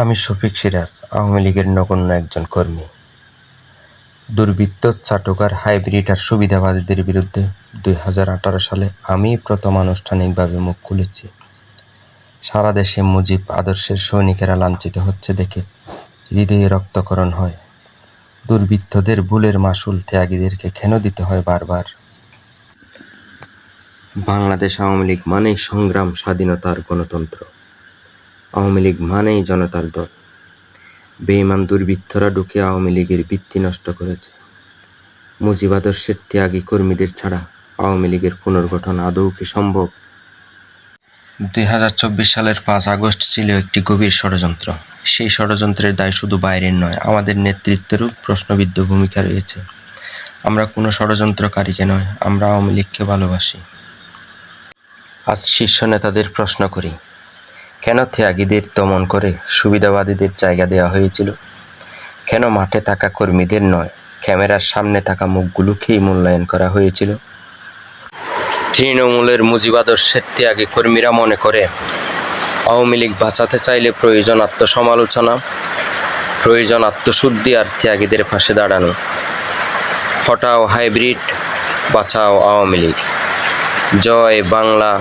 আমি শফিক সিরাজ, আওয়ামী লীগের নগণ্য একজন কর্মী। দুর্বৃত্ত, চাটুকার, হাইব্রিড আর সুবিধাবাদীদের বিরুদ্ধে দুই হাজার আঠারো সালে আমি প্রথম আনুষ্ঠানিকভাবে মুখ খুলেছি। সারা দেশে মুজিব আদর্শের সৈনিকেরা লাঞ্ছিত হচ্ছে দেখে হৃদয়ে রক্তকরণ হয়। দুর্বৃত্তদের ভুলের মাসুল ত্যাগীদেরকে কেন দিতে হয় বারবার? বাংলাদেশ আওয়ামী লীগ মানেই সংগ্রাম, স্বাধীনতার গণতন্ত্র। আওয়ামী লীগ মানেই জনতার দল। বেঈমান দুর্বৃত্তরা ঢুকে আওয়ামী লীগের ভিত্তি নষ্ট করেছে। মুজিব আদর্শের ত্যাগী কর্মীদের ছাড়া আওয়ামী লীগের পুনর্গঠন আদৌ কি সম্ভব? দুই হাজার চব্বিশ সালের পাঁচ আগস্ট ছিল একটি গভীর ষড়যন্ত্র। সেই ষড়যন্ত্রের দায় শুধু বাইরের নয়, আমাদের নেতৃত্বেরও প্রশ্নবিদ্ধ ভূমিকা রয়েছে। আমরা কোনো ষড়যন্ত্রকারীকে নয়, আমরা আওয়ামী লীগকে ভালোবাসি। আজ শীর্ষ নেতাদের প্রশ্ন করি কেন ত্যাগীদের দমন করে সুবিধাবাদীদের জায়গা দেওয়া হয়েছিল? কেন মাঠে থাকা কর্মীদের নয়, ক্যামেরার সামনে থাকা মুখগুলোকেই মূল্যায়ন করা হয়েছিল? তৃণমূলের মুজিবাদর্শের ত্যাগী কর্মীরা মনে করে, আওয়ামী লীগ বাঁচাতে চাইলে প্রয়োজন আত্মসমালোচনা, প্রয়োজন আত্মশুদ্ধি আর ত্যাগীদের পাশে দাঁড়ানো। হটাও হাইব্রিড, বাঁচাও আওয়ামী লীগ। জয় বাংলা,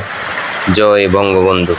জয় বঙ্গবন্ধু।